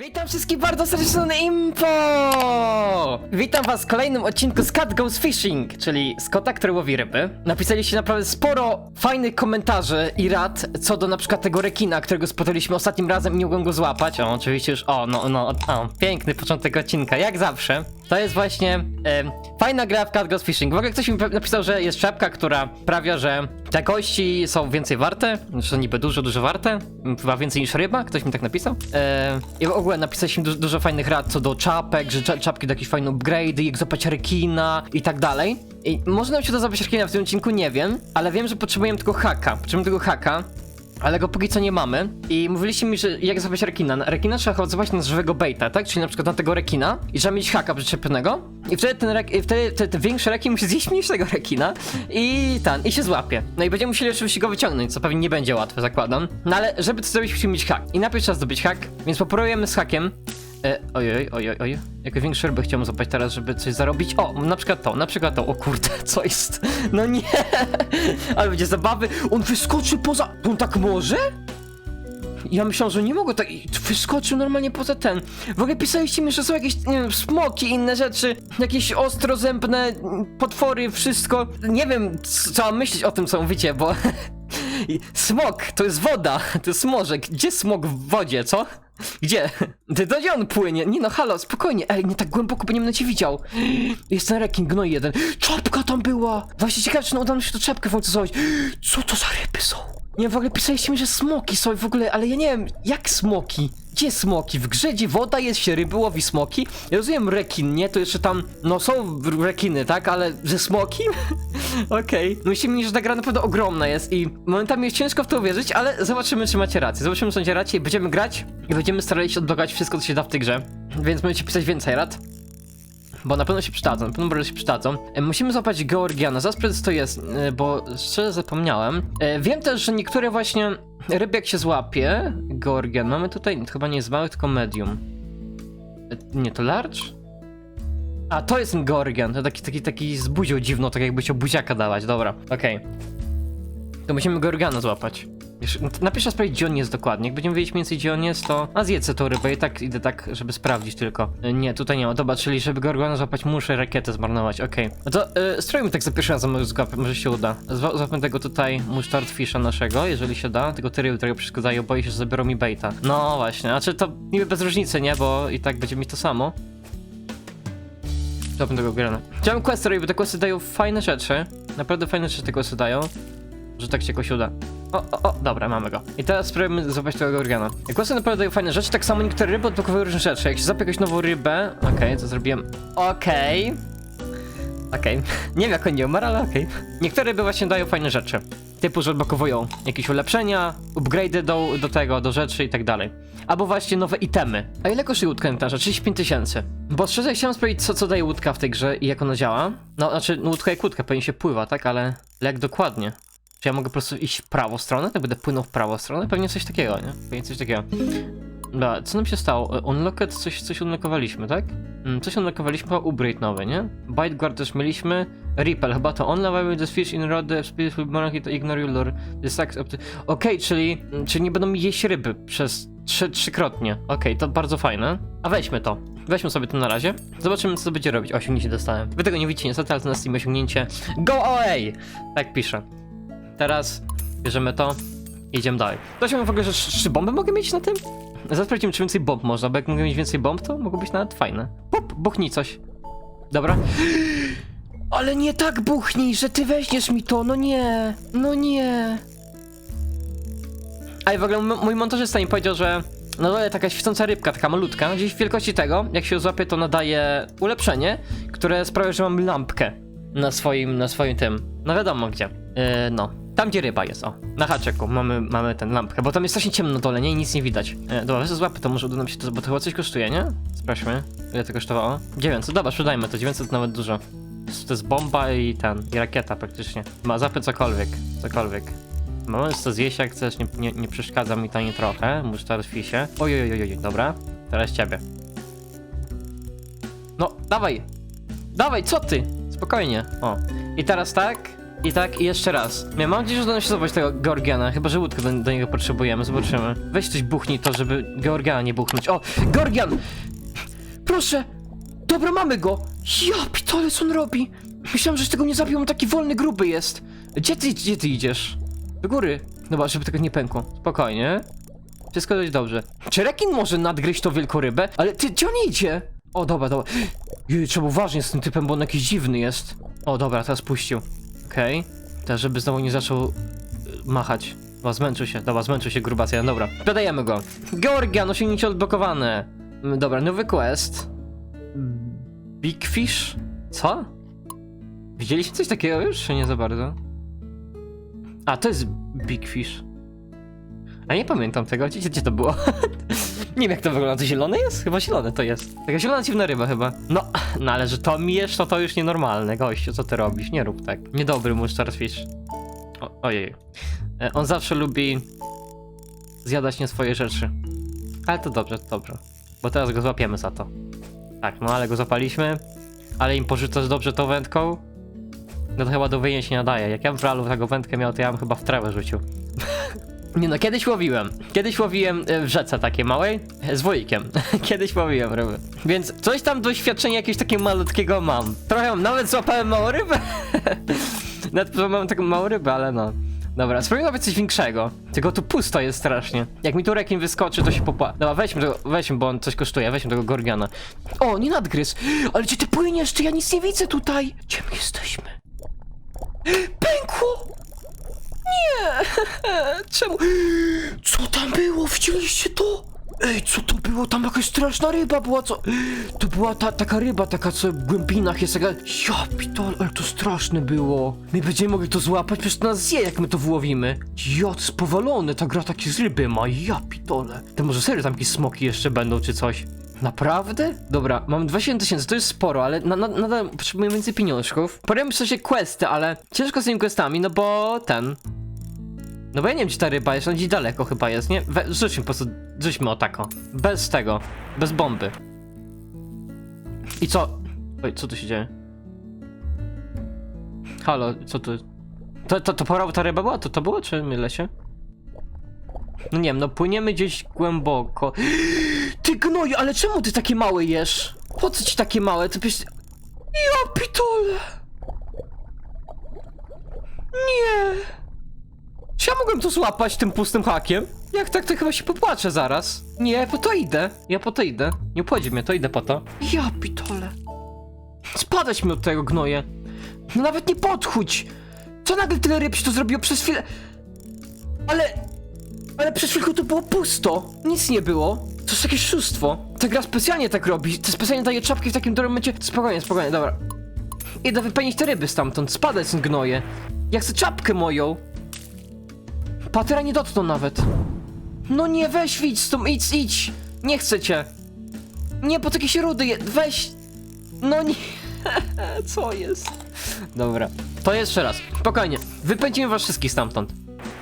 Witam wszystkich bardzo serdecznie na Info! Witam was w kolejnym odcinku z Goes Fishing, czyli z który łowi ryby. Napisaliście naprawdę sporo fajnych komentarzy i rad co do na przykład tego rekina, którego spotkaliśmy ostatnim razem i nie mogłem go złapać. O, oczywiście już, o, no, no, o, piękny początek odcinka, jak zawsze. To jest właśnie fajna gra w Cat Goes Fishing. W ogóle ktoś mi napisał, że jest czapka, która sprawia, że te kości są więcej warte, że niby dużo, dużo warte, chyba więcej niż ryba, ktoś mi tak napisał. E, I w ogóle napisaliśmy dużo, dużo fajnych rad co do czapek, że cza- czapki do jakichś fajnych upgrade'y, jak złapać rekina i tak dalej. I może nam się to złapać rekina w tym odcinku, nie wiem, ale wiem, że potrzebujemy tylko haka, potrzebujemy tego haka, ale go póki co nie mamy. I mówiliście mi, że jak złapać rekina. Na rekina trzeba złapać na żywego baita, tak? Czyli na przykład na tego rekina i trzeba mieć haka przyczepionego. I wtedy ten, rek- wtedy ten większy rekin musi zjeść mniejszego rekina i ten, i się złapie. No i będziemy musieli oczywiście go wyciągnąć, co pewnie nie będzie łatwe, zakładam. No ale żeby to zrobić, musimy mieć hak. I najpierw trzeba zdobyć hak, więc popróbujemy z hakiem. E, ojoj, ojoj, ojoj. Jakie większe ryby chciałbym złapać teraz, żeby coś zarobić. O, na przykład to, na przykład to. O kurde, co jest? No nie! Ale będzie zabawy. On wyskoczy poza... On tak może? Ja myślałem, że nie mogę tak. Wyskoczył normalnie poza ten. W ogóle pisaliście mi, że są jakieś, nie wiem, smoki, inne rzeczy, jakieś ostrozębne potwory, wszystko. Nie wiem, co mam myśleć o tym, co mówicie, bo. Smok, to jest woda, to jest morze. Gdzie smok w wodzie, co? Gdzie? Ty to gdzie on płynie? Nie no, halo, spokojnie. Ej, nie tak głęboko, bo nie będę cię widział. Jest ten rekin, gnoj jeden. Czapka tam była! Właśnie ciekawe, czy no uda mi się to czapkę w końcu złowić. Co to za ryby są? Nie, w ogóle pisaliście mi, że smoki są w ogóle, ale ja nie wiem, jak smoki? Gdzie smoki? W grze, gdzie woda jest, się ryby łowi smoki? Ja rozumiem rekin, nie? To jeszcze tam, no są rekiny, tak? Ale, że smoki? Okej. Myślimy mi, że ta gra naprawdę ogromna jest i momentami jest ciężko w to uwierzyć, ale zobaczymy, czy macie rację. Zobaczymy, czy macie rację i będziemy grać i będziemy starali się odblokować wszystko, co się da w tej grze. Więc będziecie pisać więcej rad. Bo na pewno się przydadzą, na pewno bardzo się przydadzą. E, Musimy złapać Georgiana, zaraz to jest, e, bo szczerze zapomniałem. E, Wiem też, że niektóre właśnie ryby jak się złapie, Georgian, mamy tutaj, chyba nie jest mały, tylko medium. E, Nie, to large? A, to jest ten Georgian, to taki, taki, taki z buzią dziwną, tak jakby chciał buziaka dawać, dobra, okej. To musimy Georgiana złapać. Jeszcze- Napisz raz sprawdzić, gdzie on jest dokładnie. Jak będziemy wiedzieć więcej, gdzie on jest, to... A zjedzę tą rybę i tak idę tak, żeby sprawdzić tylko. E, Nie, tutaj nie ma. Dobra, czyli żeby Gorgona złapać, muszę rakietę zmarnować, okej. No to e, strojmy tak za pierwszy raz, może złapę, może się uda. Zwa- Złapmy tego tutaj musztardfisha naszego, jeżeli się da. Tego tyry, którego przeszkadzają, boję się, że zabiorą mi baita. No właśnie, znaczy to niby bez różnicy, nie? Bo i tak będzie mi to samo. Złapmy tego grana. Chciałem questy robić, bo te questy dają fajne rzeczy. Naprawdę fajne rzeczy te questy dają. Że tak się jakoś uda. O, o, o, dobra, mamy go. I teraz spróbujemy złapać tego organa. Głosy naprawdę dają fajne rzeczy, tak samo niektóre ryby odblokowują różne rzeczy. Jak się złapie jakąś nową rybę... Okej, to zrobiłem... Okej. Okej. Nie wiem jak on nie umarł, ale okej. Niektóre ryby właśnie dają fajne rzeczy. Typu, że odblokowują jakieś ulepszenia, upgrade'y do, do tego, do rzeczy i tak dalej. Albo właśnie nowe itemy. A ile kosztuje łódka Entarza? 35 tysięcy. Bo szczerze chciałem sprawdzić, co, co daje łódka w tej grze i jak ona działa. No, znaczy, no, łódka jak łódka, pewnie się pływa, tak? Ale ale jak dokładnie? Czy ja mogę po prostu iść w prawą stronę? Tak będę płynął w prawą stronę? Pewnie coś takiego, nie? Pewnie coś takiego. Dobra, co nam się stało? E, Unlocked, coś, coś unlockowaliśmy, tak? Mm, coś unlockowaliśmy, chyba upgrade nowy, nie? Bite guard też mieliśmy. Ripple, chyba to on level the fish in rod, the will monarchy to ignore your lure. The up to... Okej, czyli, mm, czyli nie będą mi jeść ryby przez trzy, trzykrotnie. Okej, to bardzo fajne. A weźmy to. Weźmy sobie to na razie. Zobaczymy, co będzie robić. Osiągnięcie dostałem. Wy tego nie widzicie niestety, ale to na Steam osiągnięcie. Go away! Tak pisze. Teraz bierzemy to i idziemy dalej. To się w ogóle, że trzy bomby mogę mieć na tym? Zaraz sprawdzimy, czy więcej bomb można, bo jak mogę mieć więcej bomb, to mogło być nawet fajne. Pop, buchnij coś. Dobra. Ale nie tak buchnij, że ty weźmiesz mi to, no nie, no nie. A i w ogóle mój montażysta mi powiedział, że na dole taka świecąca rybka, taka malutka, gdzieś w wielkości tego, jak się złapie, to nadaje ulepszenie, które sprawia, że mam lampkę na swoim, na swoim tym. No wiadomo gdzie. Yy, no. Tam gdzie ryba jest, o. Na haczyku mamy, mamy ten lampkę, bo tam jest strasznie ciemno dole, nie? I nic nie widać. Yy, dobra, weź złapy, to może uda nam się to, bo to chyba coś kosztuje, nie? Sprawdźmy. Ile to kosztowało? 900, dobra, sprzedajmy to, 900 to nawet dużo. To jest bomba i ten, i rakieta praktycznie. Ma zapy cokolwiek, cokolwiek. Możesz to zjeść jak chcesz, nie, nie, nie przeszkadza mi to ani trochę. Muszę teraz fisie. Oj, dobra. Teraz ciebie. No, dawaj! Dawaj, co ty? Spokojnie. O. I teraz tak. I tak, i jeszcze raz. Ja mam nadzieję, że uda nam się złapać tego Georgiana, chyba że łódkę do, do niego potrzebujemy, zobaczymy. Weź coś buchnij to, żeby Georgiana nie buchnąć. O, Georgian! Proszę! Dobra, mamy go! Ja pitole, co on robi? Myślałem, że tego nie zabił, on taki wolny, gruby jest. Gdzie ty, gdzie ty idziesz? Do góry. Dobra, żeby tego nie pękło. Spokojnie. Wszystko dość dobrze. Czy rekin może nadgryźć tą wielką rybę? Ale ty, gdzie on idzie? O, dobra, dobra. Jej, trzeba uważnie z tym typem, bo on jakiś dziwny jest. O, dobra, teraz puścił. Okej. Teraz, żeby znowu nie zaczął y, machać. Dobra, zmęczył się, dobra, zmęczył się grubacjan, dobra. Dodajemy go. Georgian, osiągnięcie odblokowane. Mm, Dobra, nowy quest. Big Fish? Co? Widzieliście coś takiego już, czy nie za bardzo? A, to jest Big Fish. A nie pamiętam tego, gdzie, gdzie to było? nie wiem jak to wygląda, to zielone jest? Chyba zielone to jest. Taka zielona dziwna ryba chyba. No, no ale że to mijesz, to to już nienormalne, gościu, co ty robisz? Nie rób tak. Niedobry mój starfish. O, ojej. E, On zawsze lubi zjadać nie swoje rzeczy. Ale to dobrze, to dobrze. Bo teraz go złapiemy za to. Tak, no ale go zapaliśmy. Ale im porzucasz dobrze tą wędką. No to chyba do wyjęcia się nadaje. Jak ja w realu taką wędkę miał, to ja bym chyba w trawę rzucił. Nie no, kiedyś łowiłem. Kiedyś łowiłem e, w rzece takiej małej e, z wujkiem. kiedyś łowiłem ryby. Więc coś tam doświadczenia jakiegoś takiego malutkiego mam. Trochę mam, nawet złapałem małą rybę. nawet złapałem taką małą rybę, ale no. Dobra, spróbuję nawet coś większego. Tylko tu pusto jest strasznie. Jak mi tu rekin wyskoczy, to się popła... Dobra, weźmy tego, weźmy, bo on coś kosztuje, weźmy tego Gorgana. O, nie nadgryz! Ale gdzie ty płyniesz? Czy ja nic nie widzę tutaj? Gdzie my jesteśmy? Pękło! Czemu? Co tam było? Widzieliście to? Ej, co to było? Tam jakaś straszna ryba była, co? To była ta, taka ryba, taka co w głębinach jest, taka... Ja pitol, ale to straszne było. My będziemy mogli to złapać, przecież to nas zje, jak my to wyłowimy. Jest powalone, ta gra takie z ryby ma, ja pitole. To może serio tam jakieś smoki jeszcze będą, czy coś? Naprawdę? Dobra, mam 27 tysięcy, to jest sporo, ale na, na, nadal potrzebuję więcej pieniążków. Porujemy sobie questy, ale ciężko z tymi questami, no bo ten... No bo ja nie wiem, gdzie ta ryba jest, ona gdzieś daleko chyba jest, nie? We, rzućmy po prostu, rzućmy o tako. Bez tego, bez bomby. I co? Oj, co tu się dzieje? Halo, co tu? To, to, to pora ta ryba była? To to było, czy mylę się? No nie wiem, no płyniemy gdzieś głęboko. Ty gnoju, ale czemu ty takie małe jesz? Po co ci takie małe? Ty przecież... Ja pitole! Nie! Czy ja mogłem to złapać tym pustym hakiem? Jak tak, to chyba się popłaczę zaraz. Nie, po to idę. Ja po to idę. Nie obchodzi mnie, to idę po to. Ja pitole. Spadać mi od tego gnoje. No nawet nie podchódź. Co nagle tyle ryb się to zrobiło przez chwilę? Ale... Ale przez chwilkę to było pusto. Nic nie było. To jest jakieś szóstwo. Ta gra specjalnie tak robi. To specjalnie daje czapki w takim dobrym momencie. Spokojnie, spokojnie, dobra. Idę wypełnić te ryby stamtąd. Spadać gnoje. Ja chcę czapkę moją. Patera nie dotknął nawet. No nie, weź idź stąd, idź, idź. Nie chcę cię. Nie, takie się rudy. Weź. No nie. Co jest? Dobra. To jeszcze raz. Spokojnie. Wypędzimy was wszystkich stamtąd.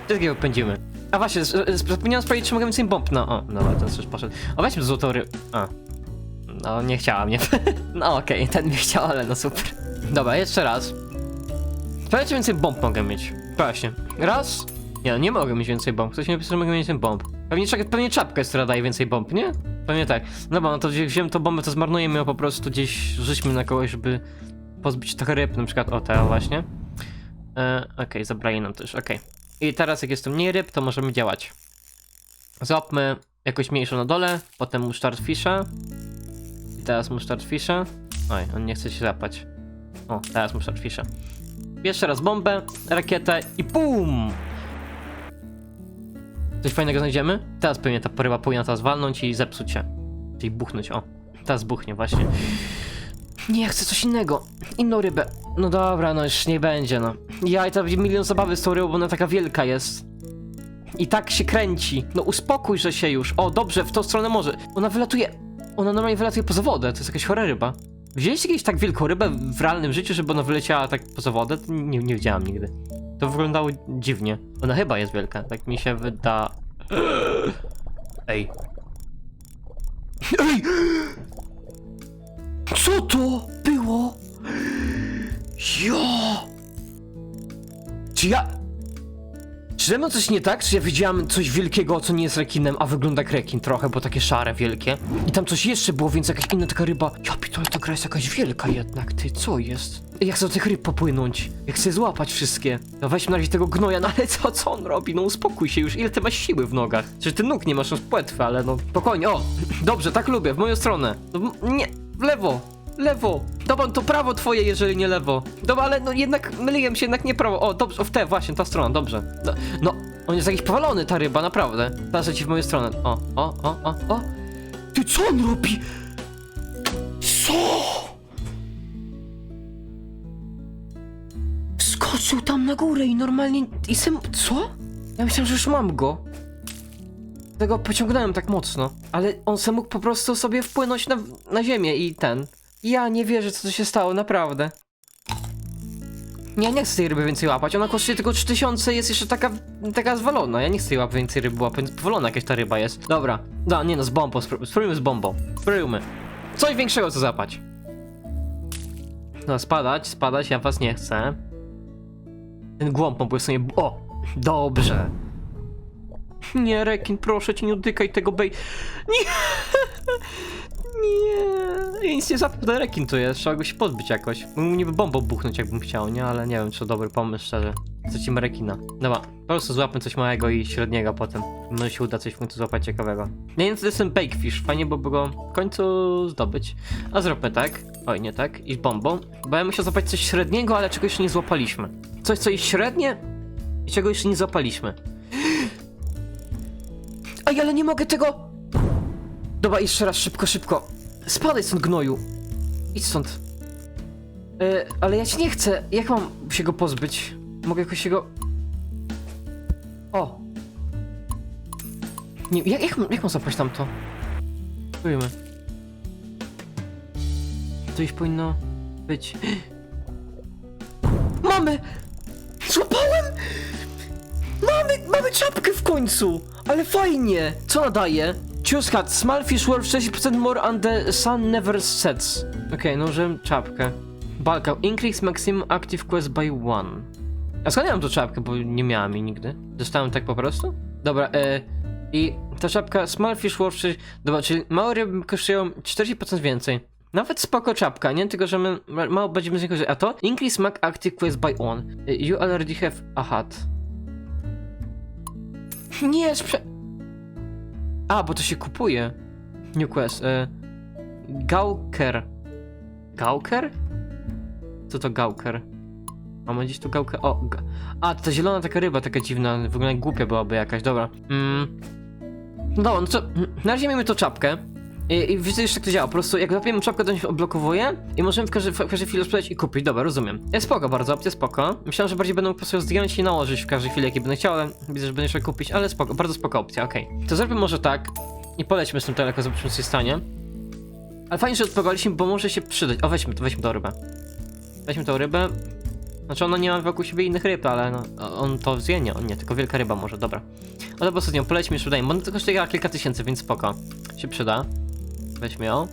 Wszystkich wypędzimy. A właśnie, zapomniałem sprawdzić, czy mogę więcej bomb. No, o, dobra, to już poszedł. O, weźmy złotą ry... A. No, nie chciała mnie. no okej, ten nie chciał, ale no super. Dobra, jeszcze raz. Sprawdźcie, więcej bomb mogę mieć. Właśnie. Raz. Nie, no nie mogę mieć więcej bomb. Ktoś mi napisał, że mogę mieć więcej bomb. Pewnie, pewnie czapka jest, która daje więcej bomb, nie? Pewnie tak. No bo no to gdzie wziąłem tą bombę, to zmarnujemy ją po prostu gdzieś rzućmy na kogoś, żeby pozbyć trochę ryb, na przykład o te właśnie. E, okej, zabrali nam też, okej. I teraz jak jest tu mniej ryb, to możemy działać. Złapmy jakąś mniejszą na dole, potem musztard fisha. I teraz musztard fisha. Oj, on nie chce się zapać. O, teraz musztard fisha. Jeszcze raz bombę, rakietę i BUM! Coś fajnego znajdziemy? Teraz pewnie ta porywa powinna teraz walnąć i zepsuć się. Czyli buchnąć, o. Teraz buchnie, właśnie. Nie, chcę coś innego. Inną rybę. No dobra, no już nie będzie, no. Ja i to będzie milion zabawy z tą rybą, bo ona taka wielka jest. I tak się kręci. No uspokój, że się już. O, dobrze, w tą stronę może. Ona wylatuje. Ona normalnie wylatuje poza wodę. To jest jakaś chora ryba. Widzieliście kiedyś tak wielką rybę w realnym życiu, żeby ona wyleciała tak poza wodę? Nie, nie widziałam nigdy. To wyglądało dziwnie. Ona chyba jest wielka, tak mi się wyda. Ej. Ej! Co to było? Ja! Czy ja... Czy ze mną coś nie tak? Czy ja widziałem coś wielkiego, co nie jest rekinem, a wygląda jak rekin trochę, bo takie szare, wielkie? I tam coś jeszcze było, więc jakaś inna taka ryba. Ja pitole, ta gra jest jakaś wielka jednak, ty, co jest? Ja chcę do tych ryb popłynąć. Ja chcę złapać wszystkie. No weźmy na razie tego gnoja, no ale co, co on robi? No uspokój się już, ile ty masz siły w nogach? Czy ty nóg nie masz, masz płetwy, ale no spokojnie, o! Dobrze, tak lubię, w moją stronę. No, nie, w lewo. Lewo. Dobra, to prawo twoje, jeżeli nie lewo. Dobra, ale no jednak myliłem się, jednak nie prawo. O, dobrze, o, w te, właśnie, ta strona, dobrze. No, no on jest jakiś powalony, ta ryba, naprawdę. Teraz leci w moją stronę. O, o, o, o, o. Ty, co on robi? Co? Skoczył tam na górę i normalnie... I sem... Co? Ja myślałem, że już mam go. Tego pociągnąłem tak mocno. Ale on se mógł po prostu sobie wpłynąć na, na ziemię i ten... Ja nie wierzę, co tu się stało, naprawdę. Ja nie chcę tej ryby więcej łapać. Ona kosztuje tylko 3000, jest jeszcze taka, taka zwalona. Ja nie chcę jej łapać więcej ryby łapać. Powolona jakaś ta ryba jest. Dobra. Da, nie no, z bombą. Spró- Spróbujmy z bombą. Spróbujmy. Coś większego co zapać. No, spadać, spadać, ja was nie chcę. Ten głąb mógł sobie... O! Dobrze. Nie, rekin, proszę cię, nie dotykaj tego bej... Nie! Nie! Ja nic nie zapnę, rekin to jest, trzeba go się pozbyć jakoś. Mógłbym niby bombą buchnąć jakbym chciał, nie? Ale nie wiem, czy to dobry pomysł, szczerze. Stracimy rekina. Dobra, po prostu złapmy coś małego i średniego potem. Może się uda coś w końcu złapać ciekawego. Nie wiem, co to jest ten bakefish, fajnie byłoby go w końcu zdobyć. A zróbmy tak. Oj, nie tak. I bombą. Bo ja musiał złapać coś średniego, ale czegoś jeszcze nie złapaliśmy. Coś, co jest średnie i czego jeszcze nie złapaliśmy. Ej, ale nie mogę tego... Dobra, jeszcze raz, szybko, szybko. Spadaj stąd, gnoju. Idź stąd. E, ale ja ci nie chcę. Jak mam się go pozbyć? Mogę jakoś się go... O! Nie, jak, jak, jak mam zapaść tamto? Spróbujmy. To już powinno być. Mamy! Złapałem! Mamy, mamy czapkę w końcu! Ale fajnie! Co nadaje? Choose hat. Small fish worth 60% more and the sun never sets. Okej, no użyłem czapkę. Balka. Increase maximum active quest by one. A skąd ja mam tą czapkę, bo nie miałem jej nigdy? Dostałem tak po prostu? Dobra, e, i ta czapka Small fish worth 60... Dobra, czyli małe ryby kosztują 40% więcej. Nawet spoko czapka, nie? Tylko, że my ma- mało będziemy z niej korzystać. A to? Increase max active quest by one. E, You already have a hat. Nie, sprze... A, bo to się kupuje. New quest. E, Gauker. Gauker? Co to Gauker? Mamy gdzieś tu gałkę. O, ga... A, to ta zielona taka ryba, taka dziwna. Wygląda jak głupia byłaby jakaś, dobra. Mm. No no co. Na razie mamy tą czapkę. I, i jak to działa. Po prostu jak zapiemy czapkę, to się odblokowuje i możemy w każdej, w każdej chwili sprzedać i kupić. Dobra, rozumiem. Jest spoko bardzo, opcja spoko. Myślałem, że bardziej mógł po prostu zdjąć i nałożyć w każdej chwili, jakie będę chciał, ale widzę, że będę jeszcze kupić, ale spoko, bardzo spoko opcja, okej. To zrobimy może tak i polećmy z tym daleko, zobaczymy co się stanie. Ale fajnie, że odblokowaliśmy, bo może się przydać. O, weźmy to, weźmy tą rybę. Weźmy tą rybę. Znaczy ona nie ma wokół siebie innych ryb, ale no, on to zje, nie, on nie, tylko wielka ryba może, dobra. No to po prostu z nią polećmy już udaje, bo to kosztuje kilka tysięcy, więc spoko. Się przyda. Weźmy ją.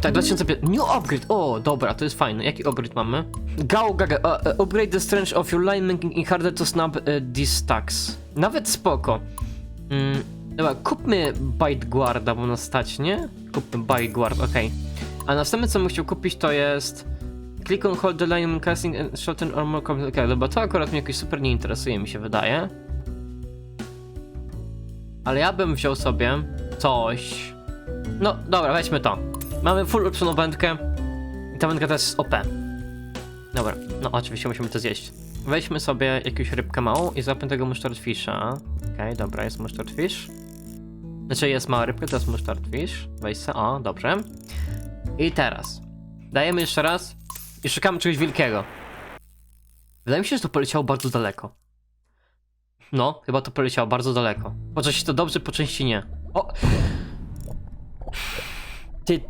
Tak, 2005. New upgrade! O, dobra, to jest fajne. Jaki upgrade mamy? Gao Gaga. Uh, upgrade the strength of your line, making it harder to snap uh, these stacks. Nawet spoko. Mm, dobra, kupmy Bite Guarda, bo nas stać, nie? Kupmy Bite Guard, okej. A następne, co bym chciał kupić, to jest... Click on hold the line casting and shorten or more Okej, okay, dobra, to akurat mnie jakoś super nie interesuje, mi się wydaje. Ale ja bym wziął sobie coś... No, dobra, weźmy to. Mamy full ulepszoną wędkę. I ta wędka też jest OP. Dobra, no oczywiście musimy to zjeść. Weźmy sobie jakąś rybkę małą i złapię tego musztardfisha. Okej, dobra, jest musztardfish. Znaczy jest mała rybka, to jest musztardfish. Weź se, o, dobrze. I teraz. Dajemy jeszcze raz i szukamy czegoś wielkiego. Wydaje mi się, że to poleciało bardzo daleko. No, chyba to poleciało bardzo daleko. Po części to dobrze, po części nie. O! Ty,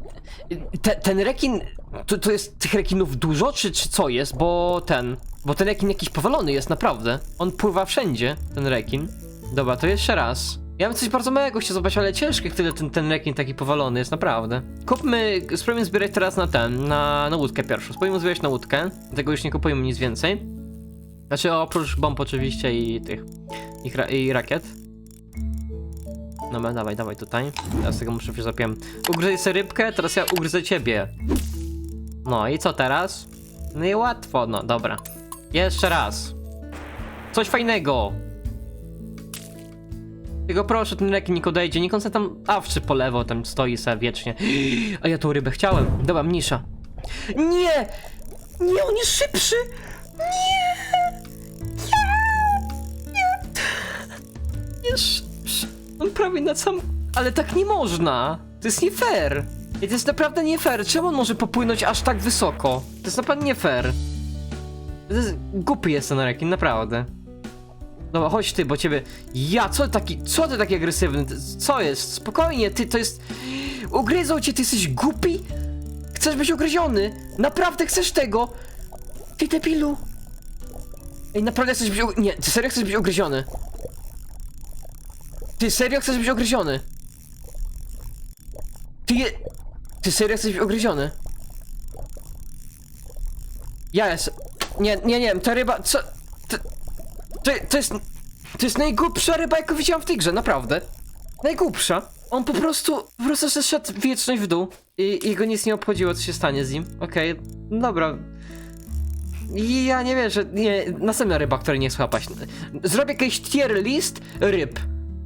te, ten rekin, to, to jest tych rekinów dużo, czy, czy co jest? Bo ten, bo ten rekin jakiś powalony jest, naprawdę. On pływa wszędzie, ten rekin. Dobra, to jeszcze raz. Ja bym coś bardzo małego chciał zobaczyć, ale ciężko, jak tyle ten, ten rekin taki powalony jest, naprawdę. Kupmy, spróbujmy zbierać teraz na ten, na, na łódkę pierwszą. Spróbujmy zbierać na łódkę, tego już nie kupujemy nic więcej. Znaczy oprócz bomb oczywiście i tych, i, i rakiet. Dobra, dawaj, dawaj tutaj. Teraz tego muszę zapiłem. Ugryzę sobie rybkę, teraz ja ugryzę ciebie. No i co teraz? No i łatwo, no dobra. Jeszcze raz. Coś fajnego. Tylko proszę, ten rekin nikt odejdzie. Nikt on tam awczy po lewo, tam stoi se wiecznie. A ja tą rybę chciałem. Dobra, mniejsza. Nie! Nie, on jest szybszy! Nie! Nie! Nie! Jest. On prawie na sam... Ale tak nie można! To jest nie fair! I to jest naprawdę nie fair. Czemu on może popłynąć aż tak wysoko? To jest naprawdę nie fair. To jest... Głupi jest ten rekin, naprawdę. Dobra, chodź ty, bo ciebie... Ja, co taki... Co ty taki agresywny? Co jest? Spokojnie, ty, to jest... Ugryzą cię, ty jesteś głupi? Chcesz być ugryziony? Naprawdę chcesz tego? Ty debilu! Ej, naprawdę chcesz być. Nie, ty serio chcesz być ugryziony? Ty serio chcesz być ugryziony? Ty je... Ty serio chcesz być ugryziony? Ja jest... Nie, nie, nie, ta ryba... Co... To, to, to jest... To jest najgłupsza ryba, jaką widziałam w tej grze, naprawdę. Najgłupsza. On po prostu, po prostu zeszedł wieczność w dół i, i go nic nie obchodziło, co się stanie z nim. Okej, dobra. I ja nie wiem, że nie, następna ryba, której nie chcę łapać. Zrobię jakiś tier list ryb.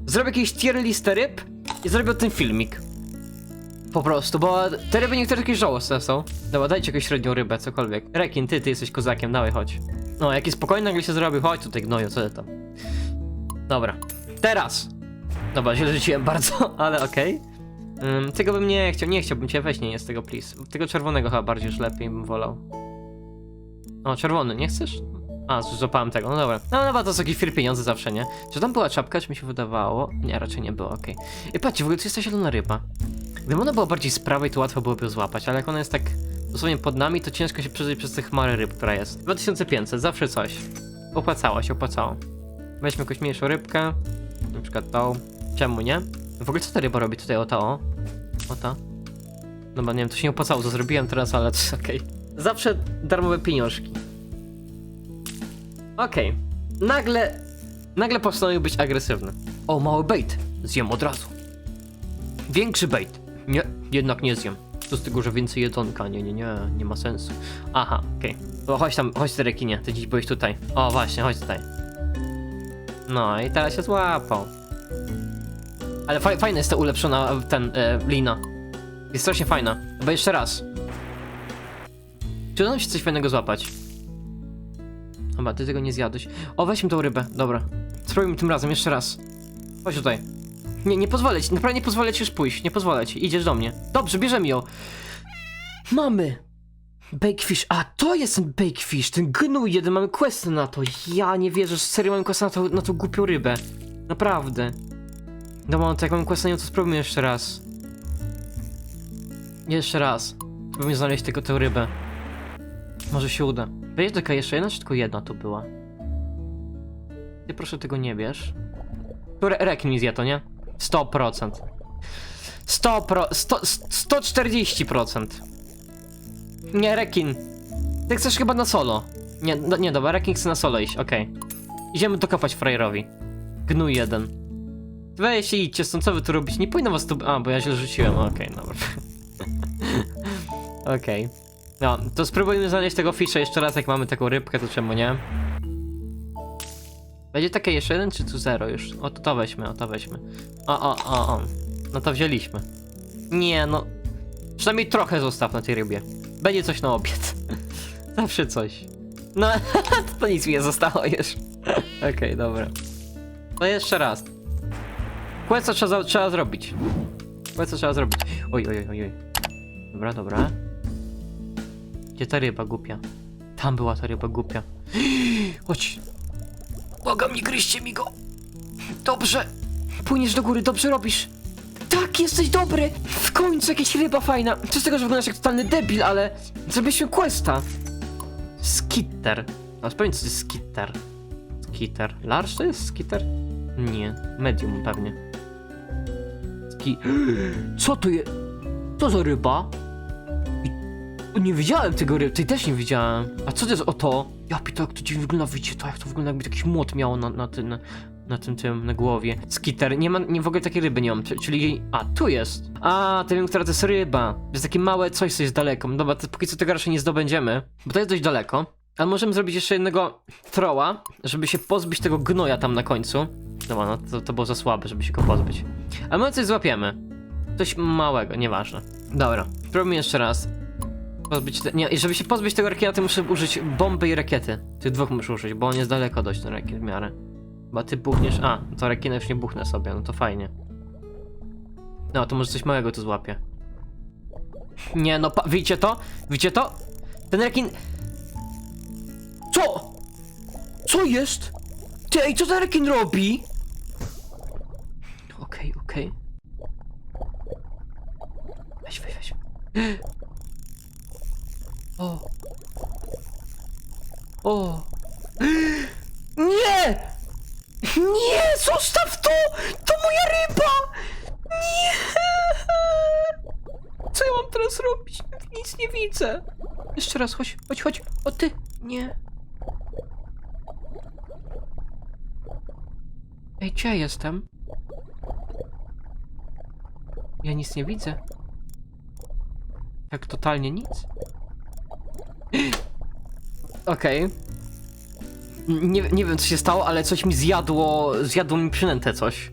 Zrobię jakiś tier list ryb i zrobię tym filmik. Po prostu, bo te ryby niektóre jakieś żałosne są. Dobra, dajcie jakąś średnią rybę, cokolwiek. Rekin, ty, ty jesteś kozakiem, dawaj, chodź. No, jaki spokojny nagle się zrobił, chodź tutaj gnoju, co ty tam. Dobra, teraz. Dobra, źle rzuciłem bardzo, ale okej. Ym, tego bym nie chciał, nie chciałbym cię, weź nie jest tego, please. Tego czerwonego chyba bardziej już lepiej bym wolał. O, czerwony, nie chcesz? A, złapałem tego, no dobra. No dobra, to są jakieś fir pieniądze zawsze, nie? Czy tam była czapka, czy mi się wydawało? Nie, raczej nie było, okej. I patrzcie, w ogóle to jest ta zielona ryba. Gdyby ona była bardziej z prawej, to łatwo byłoby ją złapać, ale jak ona jest tak dosłownie pod nami, to ciężko się przeżyć przez te chmary ryb, która jest. 2500, zawsze coś. Opłacało się, opłacało. Weźmy jakąś mniejszą rybkę, na przykład tą. Czemu nie? W ogóle co ta ryba robi tutaj, o ta o? O ta? Dobra, nie wiem, to się nie opłacało, co zrobiłem teraz, ale okej. Zawsze darmowe pieniążki. Okej. Nagle, nagle postanowił być agresywny. O, mały bait. Zjem od razu. Większy bait. Nie, jednak nie zjem. To z tego, że więcej jedzonka. Nie, nie, nie, nie ma sensu. Aha, okej. To chodź tam, chodź ty rekinie, ty dziś byłeś tutaj. O, właśnie, chodź tutaj. No i teraz się złapał. Ale faj, fajna jest ta ulepszona ten e, lina. Jest strasznie fajna. Chyba jeszcze raz. Czy uda nam się coś fajnego złapać? Chyba, ty tego nie zjadłeś. O, weźmy tą rybę, dobra. Spróbujmy tym razem, jeszcze raz. Chodź tutaj. Nie, nie pozwolę ci, naprawdę nie pozwolę ci już pójść, nie pozwolę ci, idziesz do mnie. Dobrze, bierzemy ją. Mamy! Bakefish, a to jest ten Bakefish, ten gnój jeden, mamy quest na to. Ja nie wierzę, że serio mamy quest na, to, na tą głupią rybę. Naprawdę. Dobra, no to jak mamy quest na nią, to spróbujmy jeszcze raz. Jeszcze raz. Spróbujmy znaleźć tylko tę rybę. Może się uda. Będzie taka jeszcze jedna, czy tylko jedna tu była? Ty proszę tego nie bierz. Re rekin mi zje to, nie? 100%. 100 pro... 100, 140%. Nie, rekin. Ty chcesz chyba na solo. Nie, no, nie, dobra, rekin chce na solo iść, okej. Idziemy dokopać frajerowi. Gnój jeden. Weź i idźcie stąd, co wy tu robicie? Nie powinno was tu... A, bo ja źle rzuciłem, okej, dobra. Okej. No, to spróbujmy znaleźć tego fisza jeszcze raz, jak mamy taką rybkę, to czemu nie? Będzie takie jeszcze jeden, czy tu zero już? O, to, to weźmy, o, to weźmy. O, o, o, o. No to wzięliśmy. Nie, no... Przynajmniej trochę zostaw na tej rybie. Będzie coś na obiad. Zawsze coś. No, to nic mi nie zostało już. Okej, dobra. No jeszcze raz. Questa trzeba, trzeba zrobić. Questa trzeba zrobić. Oj, oj, oj, oj. Dobra, dobra. Gdzie ta ryba głupia? Tam była ta ryba głupia. Chodź. Błagam, nie gryźcie mi go. Dobrze. Płyniesz do góry, dobrze robisz. Tak, jesteś dobry. W końcu jakaś ryba fajna. Co z tego, że wyglądasz jak totalny debil, ale zrobiliśmy questa. Skitter. No sprawdź, co to jest skitter. Skitter. Large to jest skitter? Nie. Medium pewnie. Ski... Co to jest? Co za ryba? O, Nie widziałem tego ryb, tej też nie widziałem. A co to jest o to? Ja pito, jak to dziwnie wygląda, widzicie to, jak to wygląda, jakby jakiś młot miało na, na tym, na, tym, tym, na głowie. Skitter, nie ma, nie, w ogóle takiej ryby nie mam, czy- czyli a, tu jest. A, to wiem, która to jest ryba. To jest takie małe coś, co jest daleko. Dobra, to póki co tego raczej nie zdobędziemy, bo to jest dość daleko. Ale możemy zrobić jeszcze jednego throwa, żeby się pozbyć tego gnoja tam na końcu. Dobra, no to, to było za słabe, żeby się go pozbyć. Ale my coś złapiemy. Coś małego, nieważne. Dobra, spróbujmy jeszcze raz. Pozbyć te... Nie, żeby się pozbyć tego rekina, to muszę użyć bomby i rakiety. Tych dwóch muszę użyć, bo on jest daleko dość, ten rekin w miarę. Bo ty buchniesz... A, to rekina już nie buchnę sobie, no to fajnie. No, to może coś małego tu złapię. Nie, no, pa... widzicie to? Widzicie to? Ten rekin... Co? Co jest? Ty, ej, co ten rekin robi? Okej, okej. Weź, weź, weź. O. O. Nie! Nie! Zostaw to! To moja ryba! Nie! Co ja mam teraz robić? Nic nie widzę. Jeszcze raz, chodź, chodź, chodź. O ty! Nie. Ej, gdzie ja jestem? Ja nic nie widzę. Tak totalnie nic. Okej. Nie, nie wiem co się stało, ale coś mi zjadło, zjadło mi przynętę coś.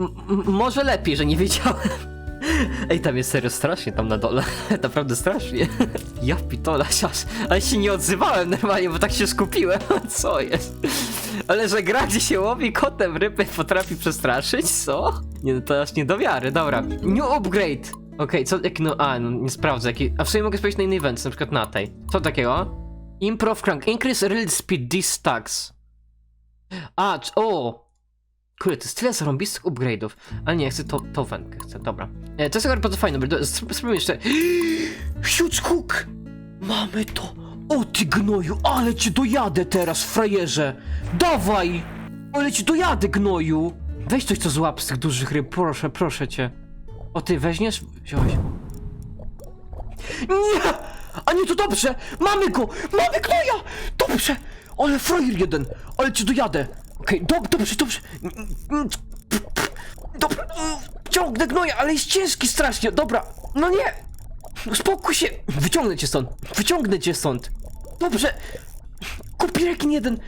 M może lepiej, że nie wiedziałem. Ej, tam jest serio strasznie tam na dole. Naprawdę strasznie. Ja pitola, sias. Ale się nie odzywałem normalnie, bo tak się skupiłem. Co jest? Ale że gra, gdzie się łowi kotem ryby potrafi przestraszyć? Co? Nie, no to aż nie do wiary. Dobra. New upgrade. Okej, co, jaki, no, a, no, nie sprawdzę, jaki, a w sumie mogę spojrzeć na inny event, na przykład na tej. Co takiego? Improv crank, increase real speed, this stacks. A, o! Kurde, to jest tyle zarąbistych upgrade'ów. Ale nie, chcę to, to wędkę, chcę, dobra. E, to jest akurat bardzo fajne, bo do- sp- spróbujmy jeszcze. Huge hook! Mamy to! O ty gnoju, ale cię dojadę teraz, frajerze! Dawaj! Ale cię dojadę, gnoju! Weź coś co złap z tych dużych ryb, proszę, proszę cię. O ty weźmiesz? Wziąłeś. Nie! A nie, to dobrze! Mamy go! Mamy gnoja! Dobrze! Ale frajer jeden! Ale cię dojadę! Okej, dob dobrze, dobrze! Dobra, ciągnę gnoja, ale jest ciężki strasznie, dobra! No nie! Spokój się! Wyciągnę cię stąd! Wyciągnę cię stąd! Dobrze! Kupi jeden!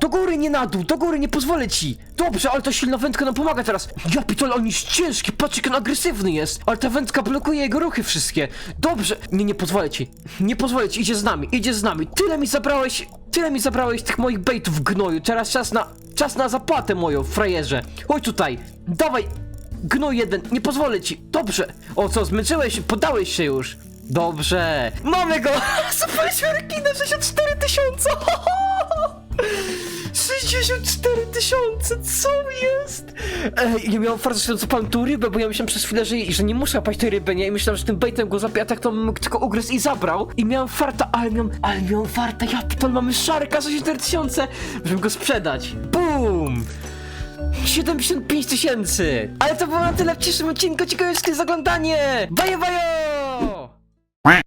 Do góry, nie na dół, do góry, nie pozwolę ci! Dobrze, ale ta silna wędka nam pomaga teraz! Ja pitole, on jest ciężki, patrz jak on agresywny jest! Ale ta wędka blokuje jego ruchy wszystkie! Dobrze! Nie, nie pozwolę ci! Nie pozwolę ci, idzie z nami, idzie z nami! Tyle mi zabrałeś, tyle mi zabrałeś tych moich baitów gnoju, teraz czas na, czas na zapłatę moją, frajerze! Chodź tutaj! Dawaj! Gnoj jeden, nie pozwolę ci! Dobrze! O co, zmęczyłeś? Poddałeś się już! Dobrze! Mamy go! Zapaliśmy rekina 64 tysiące! 64 tysiące, co jest? Ej, ja miałem farta, że zapałem tą rybę, bo ja myślałem przez chwilę, że, że nie muszę łapać tej ryby, nie? I myślałem, że tym baitem go zapię, tak to tylko ugryzł i zabrał. I miałem farta, ale miałem, ale miałem farta, ja pitol, mamy szarka 64 tysiące, żeby go sprzedać. Boom! 75 tysięcy! Ale to było na tyle w dzisiejszym odcinku, dziękuję za zaglądanie! Bajo, bajo!